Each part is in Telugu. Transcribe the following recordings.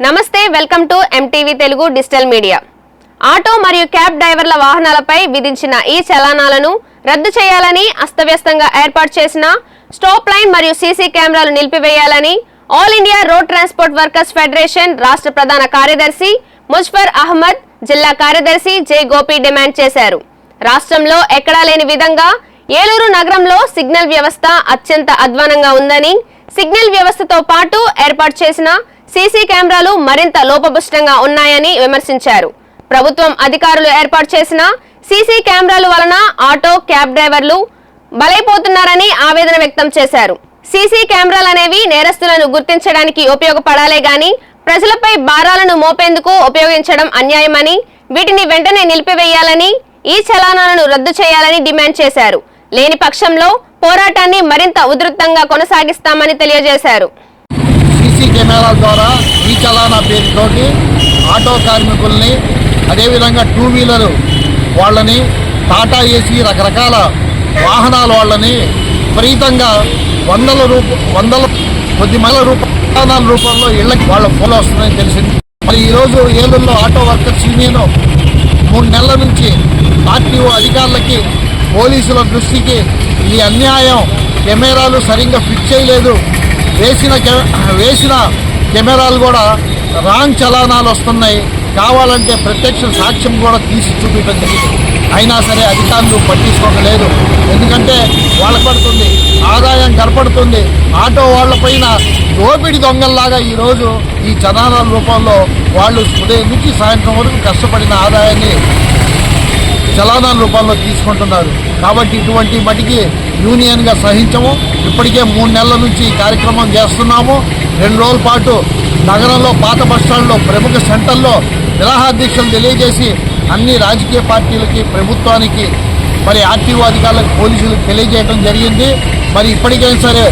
నమస్తే welcome to MTV Telugu digital media. Auto మరియు క్యాబ్ డ్రైవర్ల వాహనాలపై విధించిన ఈ చలానాలను రద్దు చేయాలని అస్తవ్యస్తంగా ఏర్పాటు చేసిన స్టాప్ లైన్ మరియు సీసీ కెమెరాలు నిలిపివేయాలని all India road transport workers federation రాష్ట్ర ప్రధాన కార్యదర్శి ముజ్ఫర్ అహ్మద్ జిల్లా కార్యదర్శి జె గోపి డిమాండ్ చేశారు. రాష్ట్రంలో ఎక్కడా లేని విధంగా ఏలూరు నగరంలో సిగ్నల్ వ్యవస్థ అత్యంత అధ్వానంగా ఉందని సిగ్నల్ వ్యవస్థతో పాటు ఏర్పాటు చేసిన సీసీ కెమెరాలు మరింత లోపభుష్టంగా ఉన్నాయని విమర్శించారు. ప్రభుత్వం అధికారులు ఏర్పాటు చేసిన సీసీ కెమెరాల వలన ఆటో క్యాబ్ డ్రైవర్లు బలైపోతున్నారని ఆవేదన వ్యక్తం చేశారు. సీసీ కెమెరాలు అనేవి నేరస్తులను గుర్తించడానికి ఉపయోగపడాలే గాని ప్రజలపై భారాలను మోపేందుకు ఉపయోగించడం అన్యాయమని వీటిని వెంటనే నిలిపివేయాలని ఈ చలానాలను రద్దు చేయాలని డిమాండ్ చేశారు. లేని పక్షంలో పోరాటాన్ని మరింత ఉధృతంగా కొనసాగిస్తామని తెలియజేశారు. సీసీ కెమెరాల ద్వారా ఈ చలానా పేరుతోటి ఆటో కార్మికుల్ని అదేవిధంగా టూ వీలర్ వాళ్ళని టాటా ఏసీ రకరకాల వాహనాల వాళ్ళని విపరీతంగా వందల రూప వందల కొద్ది మల రూపాయల రూపంలో ఇళ్ళకి వాళ్ళ ఫోన్ వస్తున్నాయని తెలిసింది. మరి ఈరోజు ఏలూరులో ఆటో వర్కర్స్ యూనియన్ మూడు నెలల నుంచి ఆర్టీఓ అధికారులకి పోలీసుల దృష్టికి ఈ అన్యాయం కెమెరాలు సరిగ్గా ఫిట్ చేయలేదు. వేసిన వేసిన కెమెరాలు కూడా రాంగ్ చలానాలు వస్తున్నాయి. కావాలంటే ప్రత్యక్ష సాక్ష్యం కూడా తీసి చూపించడం జరిగింది అయినా సరే అధికారులు పట్టించుకోకలేదు. ఎందుకంటే వాళ్ళ పడుతుంది. ఆదాయం కనపడుతుంది ఆటో వాళ్ళపైన దోపిడి దొంగల్లాగా ఈరోజు ఈ చలానాల రూపంలో వాళ్ళు ఉదయం నుంచి సాయంత్రం వరకు కష్టపడిన ఆదాయాన్ని చలానాల రూపంలో తీసుకుంటున్నారు. కాబట్టి ఇటువంటి మటుకి యూనియన్గా సహించము. ఇప్పటికే మూడు నెలల నుంచి కార్యక్రమం చేస్తున్నాము. రెండు రోజుల పాటు నగరంలో పాత బస్టాండ్లో ప్రముఖ సెంటర్లో నిరాహార దీక్షలు తెలియజేసి అన్ని రాజకీయ పార్టీలకి ప్రభుత్వానికి మరి ఆర్టీఓ అధికారులకు పోలీసులకు తెలియజేయడం జరిగింది. మరి ఇప్పటికైనా సరే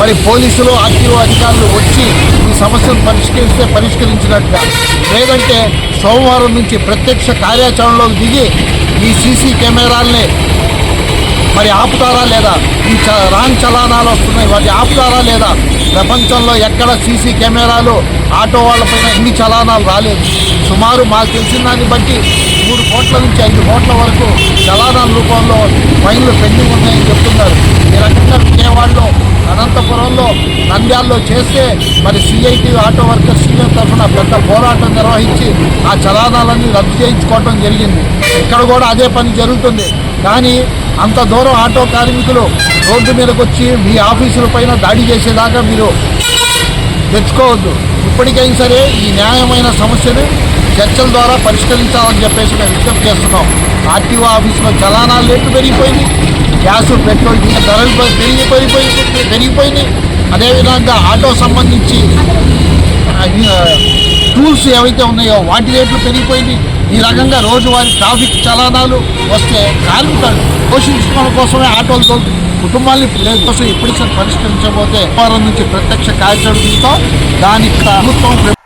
మరి పోలీసులు ఆర్టీఓ అధికారులు వచ్చి ఈ సమస్యను పరిష్కరిస్తే పరిష్కరించినట్టుగా. లేదంటే సోమవారం నుంచి ప్రత్యక్ష కార్యాచరణలోకి దిగి ఈ సీసీ కెమెరాల్ని మరి ఆపుతారా లేదా? ఈ చ రాంగ్ చలానాలు వస్తున్నాయి. వాటి ఆపుతారా లేదా? ప్రపంచంలో ఎక్కడ సీసీ కెమెరాలు ఆటో వాళ్ళపైన ఇన్ని చలానాలు రాలేదు. సుమారు మాకు తెలిసిన దాన్ని బట్టి మూడు కోట్ల నుంచి ఐదు కోట్ల వరకు చలానాల రూపంలో ఫైన్లు పెండింగ్ ఉన్నాయని చెప్తున్నారు. ఈ రకంగా విజయవాడలో అనంతపురంలో నంద్యాల్లో చేస్తే మరి సిఐటి ఆటో వర్కర్స్ యూనియన్ తరఫున పెద్ద పోరాటం నిర్వహించి ఆ చలానాలన్నీ రద్దు చేయించుకోవటం జరిగింది. ఇక్కడ కూడా అదే పని జరుగుతుంది. కానీ అంత దూరం ఆటో కార్మికులు రోడ్డు మీదకి వచ్చి మీ ఆఫీసుల పైన దాడి చేసేదాకా మీరు తెచ్చుకోవద్దు. ఇప్పటికైనా సరే ఈ న్యాయమైన సమస్యను చర్చల ద్వారా పరిష్కరించాలని చెప్పేసి మేము విజ్ఞప్తి చేస్తున్నాం. ఆర్టీఓ ఆఫీసులో చలానాలు రేట్లు పెరిగిపోయింది. గ్యాస్ పెట్రోల్ డీజిల్ ధరలు పెరిగిపోయి పెరిగిపోయినాయి అదేవిధంగా ఆటో సంబంధించి టూల్స్ ఏవైతే ఉన్నాయో వాటి రేట్లు పెరిగిపోయినాయి. ఈ రకంగా రోజువారీ ట్రాఫిక్ చలానాలు వస్తే కార్మికులు పోషించుకోవడం కోసమే ఆటోలు తోలు కుటుంబాన్ని లేదు కోసం ఇప్పటికీ పరిష్కరించబోతే వ్యాపారం నుంచి ప్రత్యక్ష కార్యక్రమం దానికి ప్రభుత్వం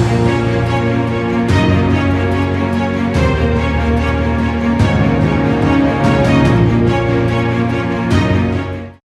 Thank you.